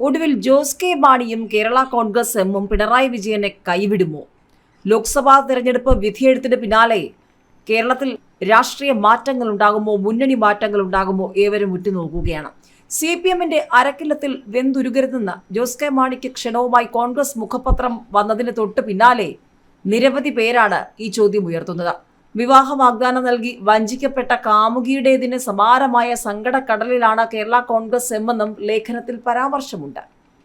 ഒടുവിൽ ജോസ് കെ മാണിയും കേരള കോൺഗ്രസ് എമ്മും പിണറായി വിജയനെ കൈവിടുമോ? ലോക്സഭാ തെരഞ്ഞെടുപ്പ് വിധിയെഴുത്തിന് പിന്നാലെ കേരളത്തിൽ രാഷ്ട്രീയ മാറ്റങ്ങൾ ഉണ്ടാകുമോ? മുന്നണി മാറ്റങ്ങൾ ഉണ്ടാകുമോ? ഏവരും ഉറ്റുനോക്കുകയാണ്. സി പി എമ്മിന്റെ അരക്കില്ലത്തിൽ വെന്തുരുകരുതെന്ന് ജോസ് കെ മാണിക്ക് ക്ഷണവുമായി കോൺഗ്രസ് മുഖപത്രം വന്നതിന് തൊട്ട് പിന്നാലെ നിരവധി പേരാണ് ഈ ചോദ്യം ഉയർത്തുന്നത്. വിവാഹ വാഗ്ദാനം നൽകി വഞ്ചിക്കപ്പെട്ട കാമുകിയുടേതിന് സമാരമായ സങ്കടക്കടലിലാണ് കേരള കോൺഗ്രസ് എമ്മെന്നും ലേഖനത്തിൽ പരാമർശമുണ്ട്.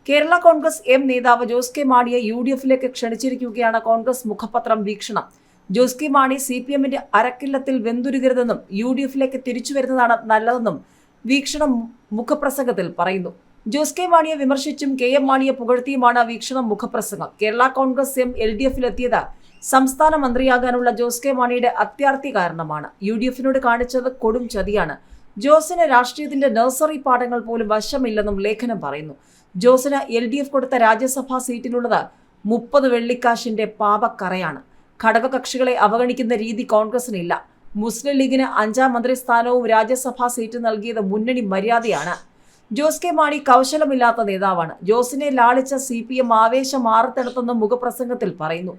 കേരള കോൺഗ്രസ് എം നേതാവ് ജോസ് കെ മാണിയെ യു ഡി എഫിലേക്ക് ക്ഷണിച്ചിരിക്കുകയാണ് കോൺഗ്രസ് മുഖപത്രം വീക്ഷണം. Jose K Mani C P എമ്മിന്റെ അരക്കില്ലത്തിൽ വെന്തുരുകരുതെന്നും യു ഡി എഫിലേക്ക് തിരിച്ചു വരുന്നതാണ് നല്ലതെന്നും വീക്ഷണം മുഖപ്രസംഗത്തിൽ പറയുന്നു. ജോസ് കെ മാണിയെ വിമർശിച്ചും കെ എം മാണിയെ പുകഴ്ത്തിയുമാണ് വീക്ഷണം മുഖപ്രസംഗം. Kerala Congress M L D എഫിലെത്തിയത് സംസ്ഥാന മന്ത്രിയാകാനുള്ള ജോസ് കെ മാണിയുടെ അത്യാർത്തി കാരണമാണ്. യു ഡി എഫിനോട് കാണിച്ചത് കൊടും ചതിയാണ്. ജോസിന് രാഷ്ട്രീയത്തിന്റെ നഴ്സറി പാഠങ്ങൾ പോലും വശമില്ലെന്നും ലേഖനം പറയുന്നു. ജോസിന് എൽ ഡി എഫ് കൊടുത്ത രാജ്യസഭാ സീറ്റിലുള്ളത് മുപ്പത് വെള്ളിക്കാശിന്റെ പാപക്കറയാണ്. ഘടകകക്ഷികളെ അവഗണിക്കുന്ന രീതി കോൺഗ്രസിനില്ല. മുസ്ലിം ലീഗിന് അഞ്ചാം മന്ത്രിസ്ഥാനവും രാജ്യസഭാ സീറ്റ് നൽകിയത് മുന്നണി മര്യാദയാണ്. ജോസ് കെ മാണി കൗശലമില്ലാത്ത നേതാവാണ്. ജോസിനെ ലാളിച്ച സി പി എം ആവേശം മാറത്തെടുത്തെന്ന് മുഖപ്രസംഗത്തിൽ പറയുന്നു.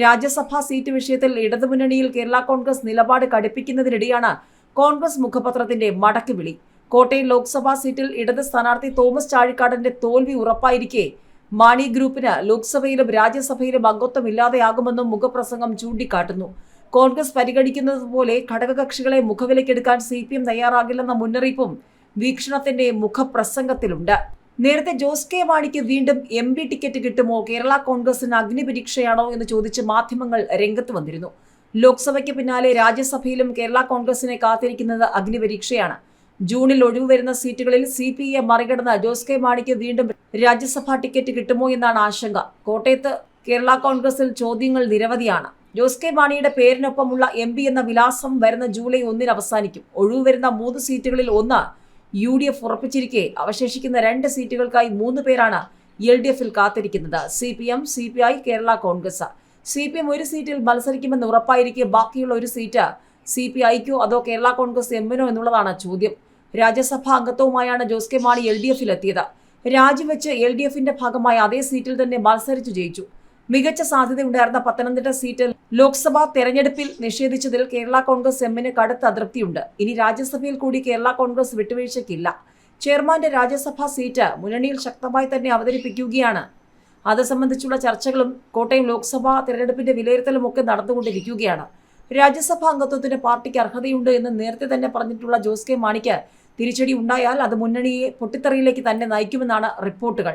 രാജ്യസഭാ സീറ്റ് വിഷയത്തിൽ ഇടതുമുന്നണിയിൽ കേരള കോൺഗ്രസ് നിലപാട് കടുപ്പിക്കുന്നതിനിടെയാണ് കോൺഗ്രസ് മുഖപത്രത്തിന്റെ മടക്കുവിളി. കോട്ടയം ലോക്സഭാ സീറ്റിൽ ഇടത് സ്ഥാനാർത്ഥി തോമസ് ചാഴിക്കാടന്റെ തോൽവി ഉറപ്പായിരിക്കെ. മാണി ഗ്രൂപ്പിന് ലോക്സഭയിലും രാജ്യസഭയിലും അംഗത്വം ഇല്ലാതെയാകുമെന്നും മുഖപ്രസംഗം ചൂണ്ടിക്കാട്ടുന്നു. കോൺഗ്രസ് പരിഗണിക്കുന്നത് പോലെ ഘടകകക്ഷികളെ മുഖവിലക്കെടുക്കാൻ സി പി എം തയ്യാറാകില്ലെന്ന മുന്നറിയിപ്പും വീക്ഷണത്തിന്റെ മുഖപ്രസംഗത്തിലുണ്ട്. നേരത്തെ ജോസ് കെ മാണിക്ക് വീണ്ടും എം പി ടിക്കറ്റ് കിട്ടുമോ? കേരള കോൺഗ്രസിന് അഗ്നിപരീക്ഷയാണോ എന്ന് ചോദിച്ച് മാധ്യമങ്ങൾ രംഗത്ത് വന്നിരുന്നു. ലോക്സഭയ്ക്ക് പിന്നാലെ രാജ്യസഭയിലും കേരള കോൺഗ്രസിനെ കാത്തിരിക്കുന്നത് അഗ്നിപരീക്ഷയാണ്. ജൂണിൽ ഒഴിവ് വരുന്ന സീറ്റുകളിൽ സി പി എ മറികടന്ന് ജോസ് കെ മാണിക്ക് വീണ്ടും രാജ്യസഭാ ടിക്കറ്റ് കിട്ടുമോ എന്നാണ് ആശങ്ക. കോട്ടയത്ത് കേരള കോൺഗ്രസിൽ ചോദ്യങ്ങൾ നിരവധിയാണ്. ജോസ് കെ മാണിയുടെ പേരിനൊപ്പമുള്ള എം എന്ന വിലാസം വരുന്ന ജൂലൈ ഒന്നിന് അവസാനിക്കും. ഒഴിവ് വരുന്ന മൂന്ന് സീറ്റുകളിൽ ഒന്ന് യു ഡി എഫ് ഉറപ്പിച്ചിരിക്കെ. അവശേഷിക്കുന്ന രണ്ട് സീറ്റുകൾക്കായി മൂന്ന് പേരാണ് എൽ ഡി എഫിൽ കാത്തിരിക്കുന്നത്. C P M C P I Kerala Congress. C P M ഒരു സീറ്റിൽ മത്സരിക്കുമെന്ന് ഉറപ്പായിരിക്കെ ബാക്കിയുള്ള ഒരു സീറ്റ് സി പി ഐക്കോ അതോ കേരള കോൺഗ്രസ് എമ്മിനോ എന്നുള്ളതാണ് ചോദ്യം. രാജ്യസഭാ അംഗത്വവുമായാണ് Jose K Mani L D എഫിൽ എത്തിയത് രാജിവെച്ച് എൽ ഡി എഫിന്റെ ഭാഗമായി അതേ സീറ്റിൽ തന്നെ മത്സരിച്ചു ജയിച്ചു. മികച്ച സാധ്യതയുണ്ടായിരുന്ന പത്തനംതിട്ട സീറ്റ് ലോക്സഭാ തെരഞ്ഞെടുപ്പിൽ നിഷേധിച്ചതിൽ കേരള കോൺഗ്രസ് എമ്മിന് കടുത്ത അതൃപ്തിയുണ്ട്. ഇനി രാജ്യസഭയിൽ കൂടി കേരള കോൺഗ്രസ് വിട്ടുവീഴ്ചയ്ക്കില്ല. ചെയർമാന്റെ രാജ്യസഭാ സീറ്റ് മുന്നണിയിൽ ശക്തമായി തന്നെ അവതരിപ്പിക്കുകയാണ്. അത് സംബന്ധിച്ചുള്ള ചർച്ചകളും കോട്ടയം ലോക്സഭാ തെരഞ്ഞെടുപ്പിന്റെ വിലയിരുത്തലും ഒക്കെ നടന്നുകൊണ്ടിരിക്കുകയാണ്. രാജ്യസഭാ അംഗത്വത്തിന് പാർട്ടിക്ക് അർഹതയുണ്ട് എന്ന് നേരത്തെ തന്നെ പറഞ്ഞിട്ടുള്ള ജോസ് കെ മാണിക്ക് തിരിച്ചടി ഉണ്ടായാൽ അത് മുന്നണിയെ പൊട്ടിത്തെറിയിലേക്ക് തന്നെ നയിക്കുമെന്നാണ് റിപ്പോർട്ടുകൾ.